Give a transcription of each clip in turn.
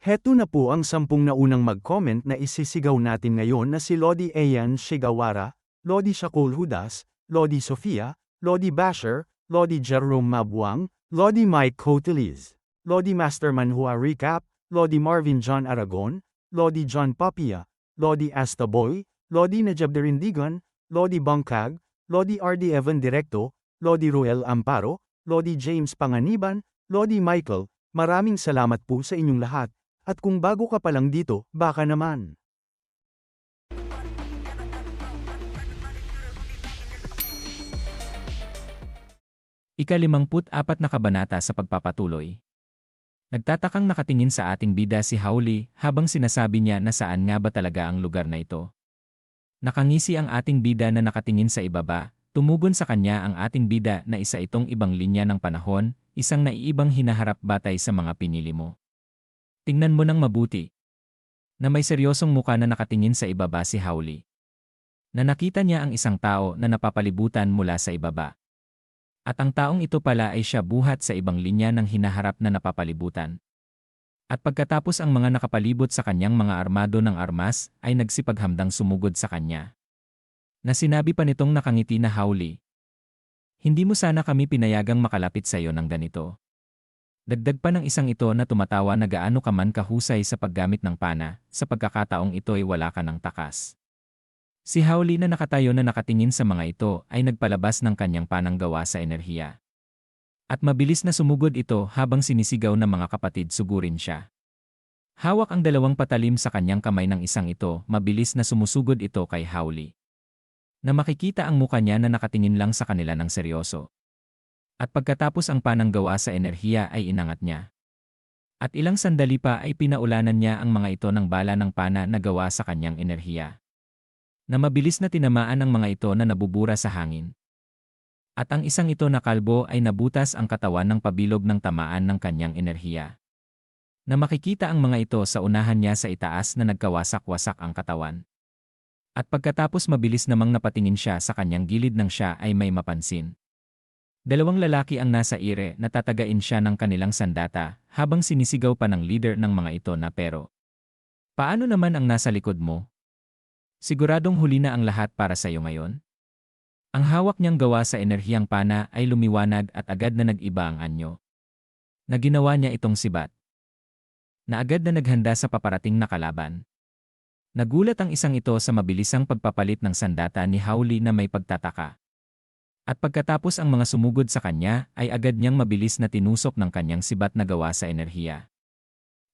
Heto na po ang sampung naunang mag-comment na isisigaw natin ngayon na si Lodi Ayan Shigawara, Lodi Shakul Hudas, Lodi Sofia, Lodi Basher, Lodi Jerome Mabuang, Lodi Mike Coteliz, Lodi Master Manhua Recap, Lodi Marvin John Aragon, Lodi John Papia, Lodi Astaboy, Lodi Najab Derindigan, Lodi Bangkag, Lodi RD Evan Directo, Lodi Ruel Amparo, Lodi James Panganiban, Lodi Michael, maraming salamat po sa inyong lahat. At kung bago ka pa lang dito, baka naman. Ikalimamput apat na kabanata sa pagpapatuloy. Nagtatakang nakatingin sa ating bida si Howley habang sinasabi niya na saan nga ba talaga ang lugar na ito. Nakangisi ang ating bida na nakatingin sa ibaba, tumugon sa kanya ang ating bida na isa itong ibang linya ng panahon, isang naiibang hinaharap batay sa mga pinili mo. Tingnan mo ng mabuti. Na may seryosong muka na nakatingin sa ibaba si Howley. Na nakita niya ang isang tao na napapalibutan mula sa ibaba. At ang taong ito pala ay siya buhat sa ibang linya ng hinaharap na napapalibutan. At pagkatapos ang mga nakapalibot sa kanyang mga armado ng armas ay nagsipaghamdang sumugod sa kanya. Na sinabi pa nitong nakangiti na Howley. Hindi mo sana kami pinayagang makalapit sa iyo ng ganito. Dagdag pa ng isang ito na tumatawa na gaano ka man kahusay sa paggamit ng pana, sa pagkakataong ito ay wala ka ng takas. Si Howley na nakatayo na nakatingin sa mga ito ay nagpalabas ng kanyang panang gawa sa enerhiya. At mabilis na sumugod ito habang sinisigaw ng mga kapatid sugurin siya. Hawak ang dalawang patalim sa kanyang kamay ng isang ito, mabilis na sumusugod ito kay Howley. Na makikita ang muka niya na nakatingin lang sa kanila ng seryoso. At pagkatapos ang panang gawa sa enerhiya ay inangat niya. At ilang sandali pa ay pinaulanan niya ang mga ito ng bala ng pana na gawa sa kanyang enerhiya. Na mabilis na tinamaan ang mga ito na nabubura sa hangin. At ang isang ito na kalbo ay nabutas ang katawan ng pabilog ng tamaan ng kanyang enerhiya. Na makikita ang mga ito sa unahan niya sa itaas na nagkawasak-wasak ang katawan. At pagkatapos mabilis namang napatingin siya sa kanyang gilid ng siya ay may mapansin. Dalawang lalaki ang nasa ire na tatagain siya ng kanilang sandata habang sinisigaw pa ng leader ng mga ito na pero. Paano naman ang nasa likod mo? Siguradong huli na ang lahat para sa iyo ngayon? Ang hawak niyang gawa sa enerhiyang pana ay lumiwanag at agad na nag-iba ang anyo. Na ginawa niya itong sibat. Na agad na naghanda sa paparating na kalaban. Nagulat ang isang ito sa mabilisang pagpapalit ng sandata ni Howley na may pagtataka. At pagkatapos ang mga sumugod sa kanya, ay agad niyang mabilis na tinusok ng kanyang sibat na gawa sa enerhiya.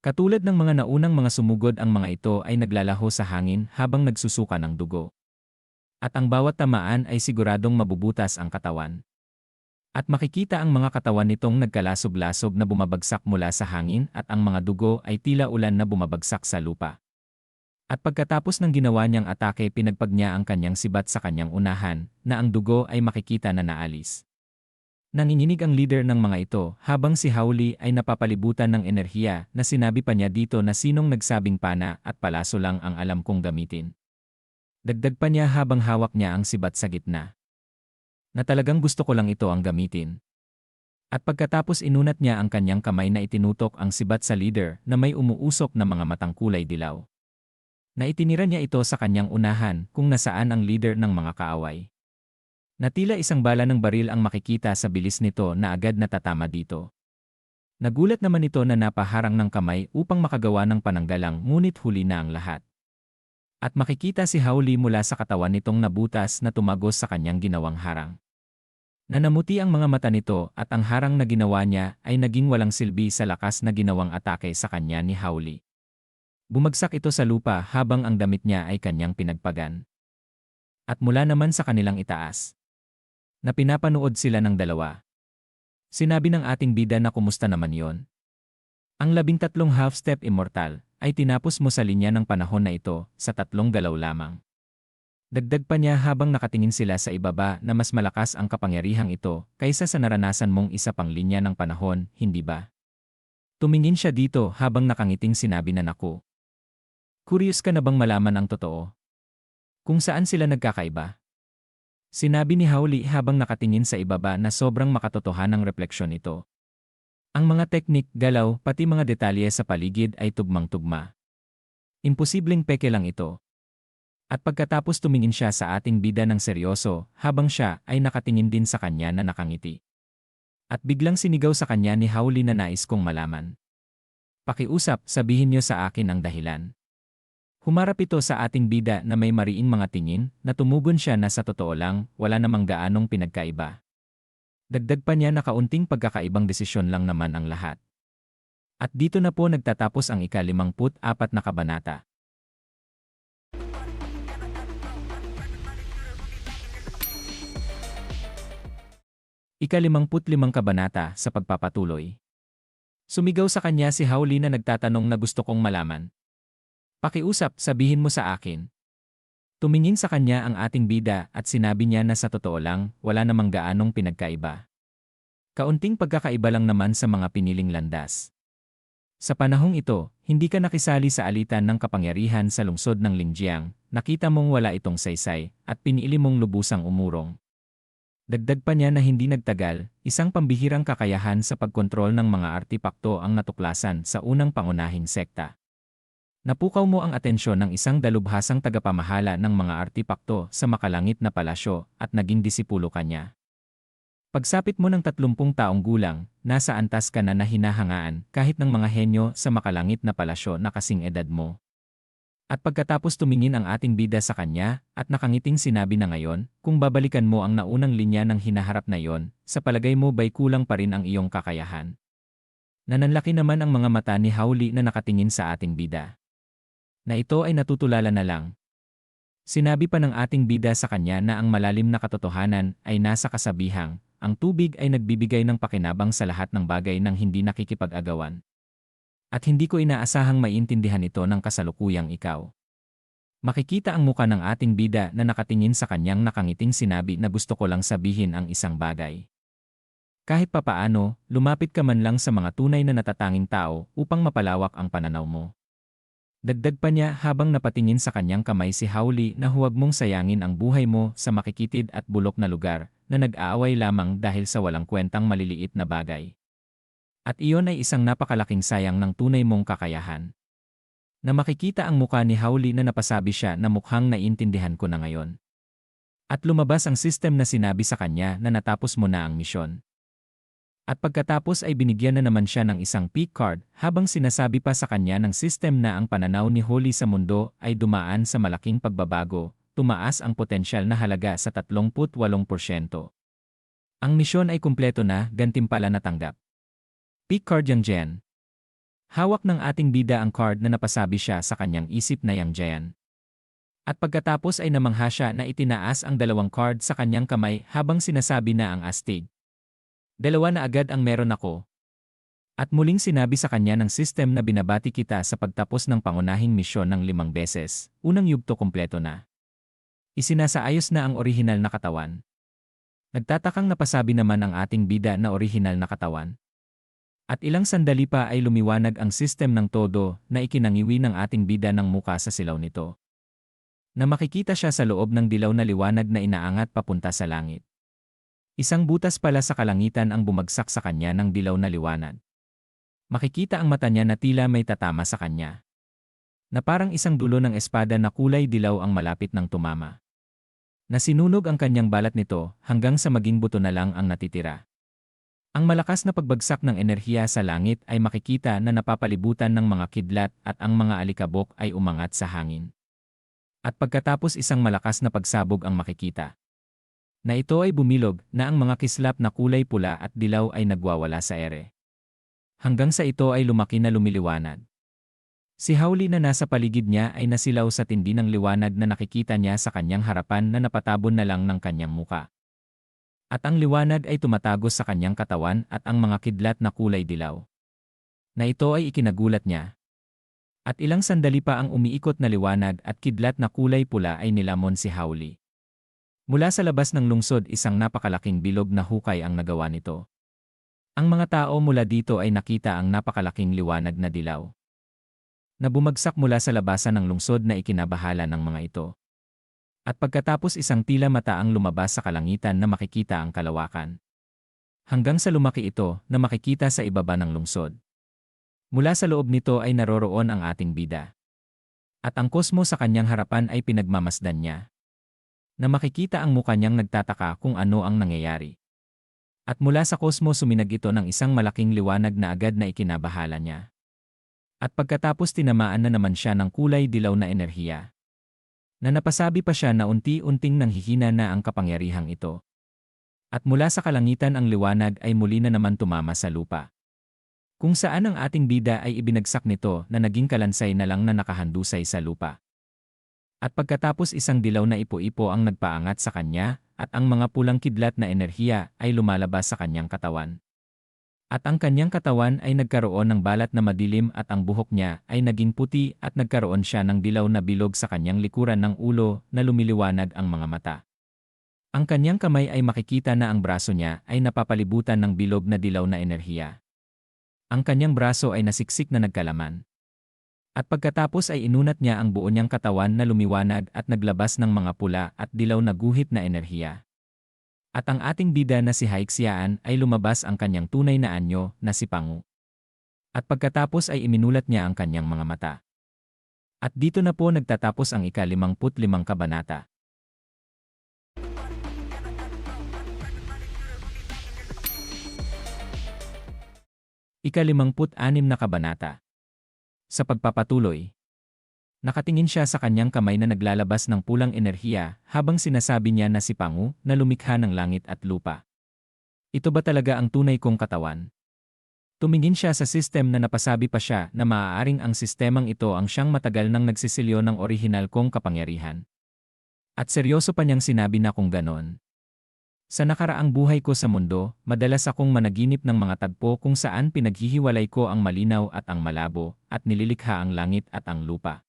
Katulad ng mga naunang mga sumugod ang mga ito ay naglalaho sa hangin habang nagsusuka ng dugo. At ang bawat tamaan ay siguradong mabubutas ang katawan. At makikita ang mga katawan nitong nagkalasob-lasob na bumabagsak mula sa hangin at ang mga dugo ay tila ulan na bumabagsak sa lupa. At pagkatapos ng ginawa niyang atake pinagpag niya ang kanyang sibat sa kanyang unahan, na ang dugo ay makikita na naalis. Nanginginig ang leader ng mga ito habang si Howley ay napapalibutan ng enerhiya na sinabi pa niya dito na sinong nagsabing pana at palaso lang ang alam kong gamitin. Dagdag pa niya habang hawak niya ang sibat sa gitna. Na talagang gusto ko lang ito ang gamitin. At pagkatapos inunat niya ang kanyang kamay na itinutok ang sibat sa leader na may umuusok na mga matang kulay dilaw na itinira niya ito sa kanyang unahan kung nasaan ang leader ng mga kaaway. Natila isang bala ng baril ang makikita sa bilis nito na agad natatama dito. Nagulat naman ito na napaharang ng kamay upang makagawa ng pananggalang ngunit huli na ang lahat. At makikita si Howley mula sa katawan nitong nabutas na tumagos sa kanyang ginawang harang. Nanamuti ang mga mata nito at ang harang na ginawa niya ay naging walang silbi sa lakas na ginawang atake sa kanya ni Howley. Bumagsak ito sa lupa habang ang damit niya ay kanyang pinagpagan. At mula naman sa kanilang itaas. Na pinapanood sila ng dalawa. Sinabi ng ating bida na kumusta naman yon. Ang labintatlong half-step immortal ay tinapos mo sa linya ng panahon na ito sa tatlong galaw lamang. Dagdag pa niya habang nakatingin sila sa ibaba na mas malakas ang kapangyarihang ito kaysa sa naranasan mong isa pang linya ng panahon, hindi ba? Tumingin siya dito habang nakangiting sinabi na naku. Curious ka na bang malaman ang totoo? Kung saan sila nagkakaiba? Sinabi ni Howley habang nakatingin sa ibaba na sobrang makatotohanang refleksyon ito. Ang mga teknik, galaw, pati mga detalye sa paligid ay tugmang-tugma. Imposibleng peke lang ito. At pagkatapos tumingin siya sa ating bida ng seryoso, habang siya ay nakatingin din sa kanya na nakangiti. At biglang sinigaw sa kanya ni Howley na nais kong malaman. Pakiusap, sabihin niyo sa akin ang dahilan. Humarap ito sa ating bida na may mariing mga tingin na tumugon siya na sa totoo lang, wala namang gaanong pinagkaiba. Dagdag pa niya na kaunting pagkakaibang desisyon lang naman ang lahat. At dito na po nagtatapos ang ikalimangput apat na kabanata. Ikalimangput limang kabanata sa pagpapatuloy. Sumigaw sa kanya si Howley na nagtatanong na gusto kong malaman. Pakiusap, sabihin mo sa akin. Tumingin sa kanya ang ating bida at sinabi niya na sa totoo lang, wala namang gaanong pinagkaiba. Kaunting pagkakaiba lang naman sa mga piniling landas. Sa panahong ito, hindi ka nakisali sa alitan ng kapangyarihan sa lungsod ng Lingjiang, nakita mong wala itong saysay, at pinili mong lubusang umurong. Dagdag pa niya na hindi nagtagal, isang pambihirang kakayahan sa pagkontrol ng mga artipakto ang natuklasan sa unang pangunahing sekta. Napukaw mo ang atensyon ng isang dalubhasang tagapamahala ng mga artipakto sa makalangit na palasyo at naging disipulo ka niya. Pagsapit mo ng 30 taong gulang, nasa antas ka na na hinahangaan kahit ng mga henyo sa makalangit na palasyo na kasing edad mo. At pagkatapos tumingin ang ating bida sa kanya, at nakangiting sinabi na ngayon, kung babalikan mo ang naunang linya ng hinaharap na yon, sa palagay mo ba'y kulang pa rin ang iyong kakayahan? Nananlaki naman ang mga mata ni Howley na nakatingin sa ating bida. Na ito ay natutulala na lang. Sinabi pa ng ating bida sa kanya na ang malalim na katotohanan ay nasa kasabihang, ang tubig ay nagbibigay ng pakinabang sa lahat ng bagay ng hindi nakikipag-agawan. At hindi ko inaasahang maintindihan ito ng kasalukuyang ikaw. Makikita ang muka ng ating bida na nakatingin sa kanyang nakangiting sinabi na gusto ko lang sabihin ang isang bagay. Kahit papaano, lumapit ka man lang sa mga tunay na natatanging tao upang mapalawak ang pananaw mo. Dagdag pa niya habang napatingin sa kanyang kamay si Howley na huwag mong sayangin ang buhay mo sa makikitid at bulok na lugar na nag-aaway lamang dahil sa walang kwentang maliliit na bagay. At iyon ay isang napakalaking sayang ng tunay mong kakayahan. Na makikita ang muka ni Howley na napasabi siya na mukhang naiintindihan ko na ngayon. At lumabas ang system na sinabi sa kanya na natapos mo na ang misyon. At pagkatapos ay binigyan na naman siya ng isang peak card habang sinasabi pa sa kanya ng system na ang pananaw ni Holly sa mundo ay dumaan sa malaking pagbabago, tumaas ang potensyal na halaga sa 38%. Ang misyon ay kumpleto na, gantimpala natanggap. Peak card Yang Jen. Hawak ng ating bida ang card na napasabi siya sa kanyang isip na Yang Jen. At pagkatapos ay namangha siya na itinaas ang dalawang card sa kanyang kamay habang sinasabi na ang astig. Dalawa na agad ang meron ako. At muling sinabi sa kanya ng system na binabati kita sa pagtapos ng pangunahing misyon ng limang beses, unang yugto kompleto na. Isinasaayos na ang orihinal na katawan. Nagtatakang napasabi naman ang ating bida na orihinal na katawan. At ilang sandali pa ay lumiwanag ang system ng todo na ikinangiwi ng ating bida ng muka sa silaw nito. Na makikita siya sa loob ng dilaw na liwanag na inaangat papunta sa langit. Isang butas pala sa kalangitan ang bumagsak sa kanya ng dilaw na liwanag. Makikita ang mata niya na tila may tatama sa kanya. Na parang isang dulo ng espada na kulay dilaw ang malapit ng tumama. Nasinunog ang kanyang balat nito hanggang sa maging buto na lang ang natitira. Ang malakas na pagbagsak ng enerhiya sa langit ay makikita na napapalibutan ng mga kidlat at ang mga alikabok ay umangat sa hangin. At pagkatapos isang malakas na pagsabog ang makikita. Na ito ay bumilog na ang mga kislap na kulay pula at dilaw ay nagwawala sa ere. Hanggang sa ito ay lumaki na lumiliwanag. Si Howley na nasa paligid niya ay nasilaw sa tindi ng liwanag na nakikita niya sa kanyang harapan na napatabon na lang ng kanyang muka. At ang liwanag ay tumatagos sa kanyang katawan at ang mga kidlat na kulay dilaw. Na ito ay ikinagulat niya. At ilang sandali pa ang umiikot na liwanag at kidlat na kulay pula ay nilamon si Howley. Mula sa labas ng lungsod isang napakalaking bilog na hukay ang nagawa nito. Ang mga tao mula dito ay nakita ang napakalaking liwanag na dilaw. Na bumagsak mula sa labasan ng lungsod na ikinabahala ng mga ito. At pagkatapos isang tila mata ang lumabas sa kalangitan na makikita ang kalawakan. Hanggang sa lumaki ito na makikita sa ibaba ng lungsod. Mula sa loob nito ay naroroon ang ating bida. At ang kosmo sa kanyang harapan ay pinagmamasdan niya. Na makikita ang mukha niyang nagtataka kung ano ang nangyayari. At mula sa kosmo suminag ito ng isang malaking liwanag na agad na ikinabahala niya. At pagkatapos tinamaan na naman siya ng kulay dilaw na enerhiya. Na napasabi pa siya na unti-unting nanghihina na ang kapangyarihang ito. At mula sa kalangitan ang liwanag ay muli na naman tumama sa lupa. Kung saan ang ating bida ay ibinagsak nito na naging kalansay na lang na nakahandusay sa lupa. At pagkatapos isang dilaw na ipo-ipo ang nagpaangat sa kanya, at ang mga pulang kidlat na enerhiya ay lumalabas sa kanyang katawan. At ang kanyang katawan ay nagkaroon ng balat na madilim at ang buhok niya ay naging puti at nagkaroon siya ng dilaw na bilog sa kanyang likuran ng ulo na lumiliwanag ang mga mata. Ang kanyang kamay ay makikita na ang braso niya ay napapalibutan ng bilog na dilaw na enerhiya. Ang kanyang braso ay nasiksik na nagkalaman. At pagkatapos ay inunat niya ang buo niyang katawan na lumiwanag at naglabas ng mga pula at dilaw na guhit na enerhiya. At ang ating bida na si Haixiaan ay lumabas ang kanyang tunay na anyo na si Pangu. At pagkatapos ay iminulat niya ang kanyang mga mata. At dito na po nagtatapos ang ika-limangput limang kabanata. Ika-limangput-anim na kabanata. Sa pagpapatuloy, nakatingin siya sa kanyang kamay na naglalabas ng pulang enerhiya habang sinasabi niya na si Pangu na lumikha ng langit at lupa. Ito ba talaga ang tunay kong katawan? Tumingin siya sa system na napasabi pa siya na maaaring ang sistemang ito ang siyang matagal nang nagsisilyo ng orihinal kong kapangyarihan. At seryoso pa niyang sinabi na kung ganon. Sa nakaraang buhay ko sa mundo, madalas akong managinip ng mga tagpo kung saan pinaghihiwalay ko ang malinaw at ang malabo, at nililikha ang langit at ang lupa.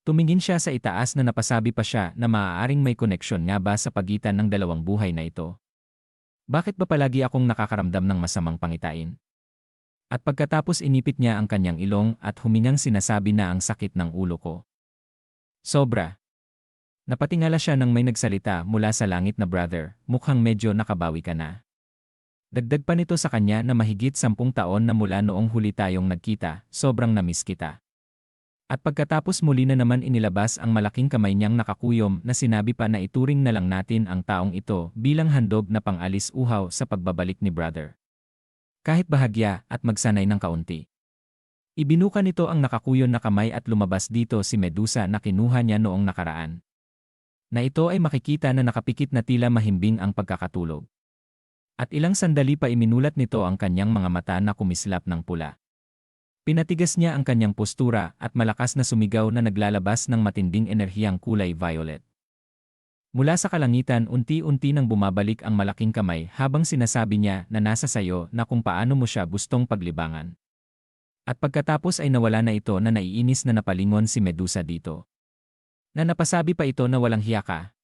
Tumingin siya sa itaas na napasabi pa siya na maaaring may koneksyon nga ba sa pagitan ng dalawang buhay na ito. Bakit ba palagi akong nakakaramdam ng masamang pangitain? At pagkatapos inipit niya ang kanyang ilong at humingang sinasabi na ang sakit ng ulo ko. Sobra. Napatingala siya nang may nagsalita mula sa langit na brother, mukhang medyo nakabawi ka na. Dagdag pa nito sa kanya na mahigit sampung taon na mula noong huli tayong nagkita, sobrang namiss kita. At pagkatapos muli na naman inilabas ang malaking kamay niyang nakakuyom na sinabi pa na ituring na lang natin ang taong ito bilang handog na pangalis uhaw sa pagbabalik ni brother. Kahit bahagya at magsanay ng kaunti. Ibinuka nito ang nakakuyon na kamay at lumabas dito si Medusa na kinuha niya noong nakaraan na ito ay makikita na nakapikit na tila mahimbing ang pagkakatulog. At ilang sandali pa iminulat nito ang kanyang mga mata na kumislap ng pula. Pinatigas niya ang kanyang postura at malakas na sumigaw na naglalabas ng matinding enerhiyang kulay violet. Mula sa kalangitan unti-unti nang bumabalik ang malaking kamay habang sinasabi niya na nasa sayo na kung paano mo siya gustong paglibangan. At pagkatapos ay nawala na ito na naiinis na napalingon si Medusa dito. Na napasabi pa ito na walang hiya ka.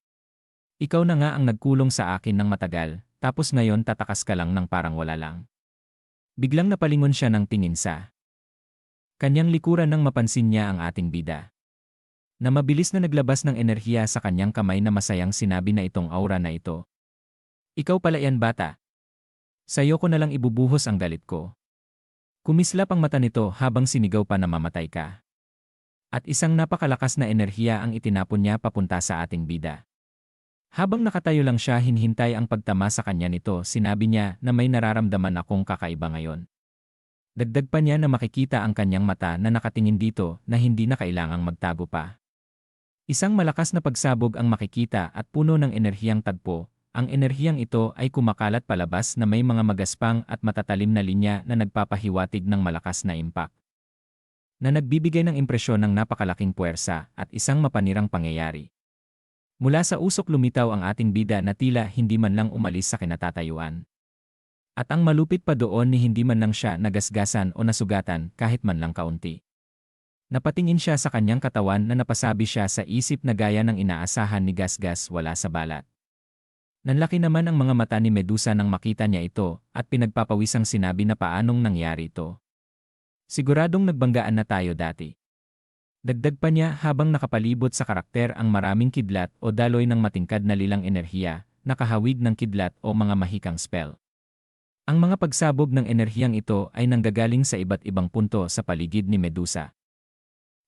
Ikaw na nga ang nagkulong sa akin ng matagal, tapos ngayon tatakas ka lang ng parang wala lang. Biglang napalingon siya ng tingin sa kanyang likuran nang mapansin niya ang ating bida. Na mabilis na naglabas ng enerhiya sa kanyang kamay na masayang sinabi na itong aura na ito. Ikaw pala yan bata. Sa'yo ko na lang ibubuhos ang galit ko. Kumislap ang mata nito habang sinigaw pa na mamatay ka. At isang napakalakas na enerhiya ang itinapon niya papunta sa ating bida. Habang nakatayo lang siya hinhintay ang pagtama sa kanya nito, sinabi niya na may nararamdaman akong kakaiba ngayon. Dagdag pa niya na makikita ang kanyang mata na nakatingin dito na hindi na kailangang magtago pa. Isang malakas na pagsabog ang makikita at puno ng enerhiyang tagpo, ang enerhiyang ito ay kumakalat palabas na may mga magaspang at matatalim na linya na nagpapahiwatig ng malakas na impact na nagbibigay ng impresyon ng napakalaking puwersa at isang mapanirang pangyayari. Mula sa usok lumitaw ang ating bida na tila hindi man lang umalis sa kinatatayuan. At ang malupit pa doon ni hindi man lang siya nagasgasan o nasugatan kahit man lang kaunti. Napatingin siya sa kanyang katawan na napasabi siya sa isip na gaya ng inaasahan ni Gasgas wala sa balat. Nanlaki naman ang mga mata ni Medusa nang makita niya ito at pinagpapawisang sinabi na paanong nangyari ito. Siguradong nagbanggaan na tayo dati. Dagdag pa niya habang nakapalibot sa karakter ang maraming kidlat o daloy ng matingkad na lilang enerhiya, nakahawig ng kidlat o mga mahikang spell. Ang mga pagsabog ng enerhiyang ito ay nanggagaling sa iba't ibang punto sa paligid ni Medusa.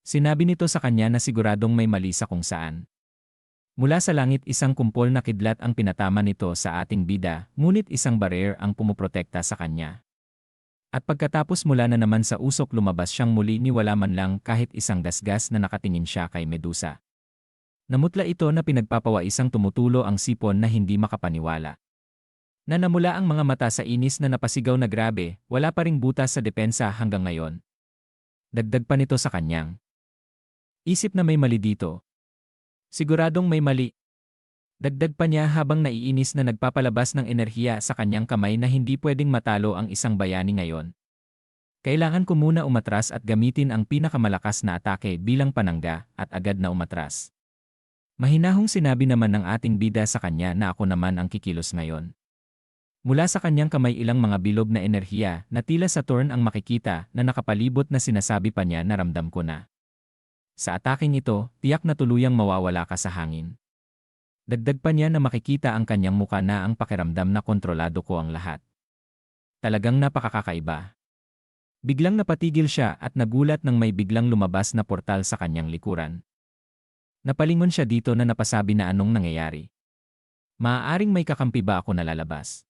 Sinabi nito sa kanya na siguradong may mali sa kung saan. Mula sa langit isang kumpol na kidlat ang pinatama nito sa ating bida, ngunit isang barrier ang pumuprotekta sa kanya. At pagkatapos mula na naman sa usok lumabas siyang muli ni wala man lang kahit isang gasgas na nakatingin siya kay Medusa. Namutla ito na pinagpapawa isang tumutulo ang sipon na hindi makapaniwala. Na namula ang mga mata sa inis na napasigaw na grabe, wala pa ring butas sa depensa hanggang ngayon. Dagdag pa nito sa kanyang. Isip na may mali dito. Siguradong may mali. Dagdag pa niya habang naiinis na nagpapalabas ng enerhiya sa kanyang kamay na hindi pwedeng matalo ang isang bayani ngayon. Kailangan ko muna umatras at gamitin ang pinakamalakas na atake bilang panangga at agad na umatras. Mahinahong sinabi naman ng ating bida sa kanya na ako naman ang kikilos ngayon. Mula sa kanyang kamay ilang mga bilog na enerhiya na tila Saturn ang makikita na nakapalibot na sinasabi pa niya na ramdam ko na. Sa ataking ito, tiyak na tuluyang mawawala ka sa hangin. Dagdag pa niya na makikita ang kanyang muka na ang pakiramdam na kontrolado ko ang lahat. Talagang napakakaiba. Biglang napatigil siya at nagulat nang may biglang lumabas na portal sa kanyang likuran. Napalingon siya dito na napasabi na anong nangyayari. Maaaring may kakampi ba ako nalalabas?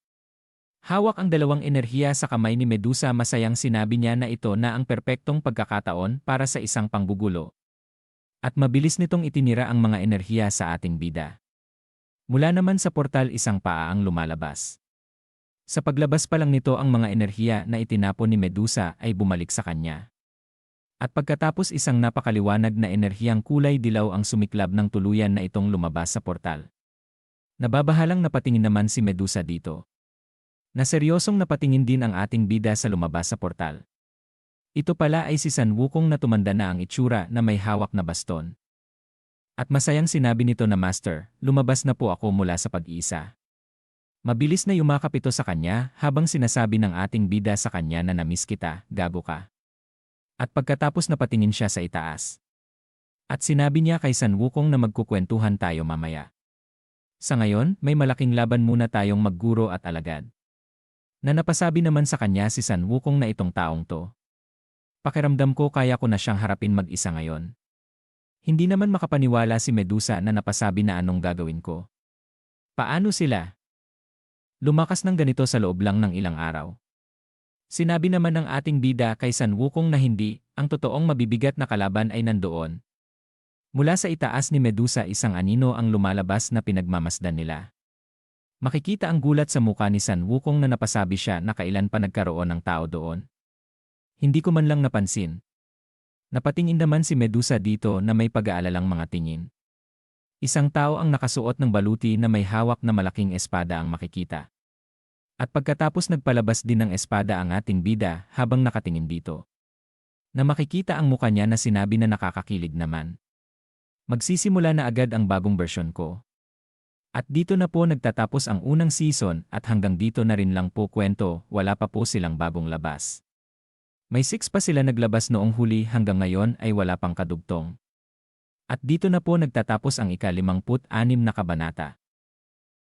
Hawak ang dalawang enerhiya sa kamay ni Medusa masayang sinabi niya na ito na ang perpektong pagkakataon para sa isang panggugulo. At mabilis nitong itinira ang mga enerhiya sa ating bida. Mula naman sa portal isang paa ang lumalabas. Sa paglabas pa lang nito ang mga enerhiya na itinapon ni Medusa ay bumalik sa kanya. At pagkatapos isang napakaliwanag na enerhiyang kulay dilaw ang sumiklab ng tuluyan na itong lumabas sa portal. Nababahalang napatingin naman si Medusa dito. Na seryosong napatingin din ang ating bida sa lumabas sa portal. Ito pala ay si San Wukong na tumanda na ang itsura na may hawak na baston. At masayang sinabi nito na Master, lumabas na po ako mula sa pag-iisa. Mabilis na yumakap ito sa kanya habang sinasabi ng ating bida sa kanya na namiss kita, gago ka. At pagkatapos napatingin siya sa itaas. At sinabi niya kay San Wukong na magkukwentuhan tayo mamaya. Sa ngayon, may malaking laban muna tayong magguro at alagad. Na napasabi naman sa kanya si San Wukong na itong taong to. Pakiramdam ko kaya ko na siyang harapin mag-isa ngayon. Hindi naman makapaniwala si Medusa na napasabi na anong gagawin ko. Paano sila? Lumakas ng ganito sa loob lang ng ilang araw. Sinabi naman ng ating bida kay San Wukong na hindi, ang totoong mabibigat na kalaban ay nandoon. Mula sa itaas ni Medusa isang anino ang lumalabas na pinagmamasdan nila. Makikita ang gulat sa muka ni San Wukong na napasabi siya na kailan pa nagkaroon ng tao doon. Hindi ko man lang napansin. Napatingin naman si Medusa dito na may pag-aalalang mga tingin. Isang tao ang nakasuot ng baluti na may hawak na malaking espada ang makikita. At pagkatapos nagpalabas din ng espada ang ating bida habang nakatingin dito. Na makikita ang muka niya na sinabi na nakakakilig naman. Magsisimula na agad ang bagong bersyon ko. At dito na po nagtatapos ang unang season at hanggang dito na rin lang po kwento, wala pa po silang bagong labas. May 6 pa sila naglabas noong huli hanggang ngayon ay wala pang kadugtong. At dito na po nagtatapos ang ika-56 na kabanata.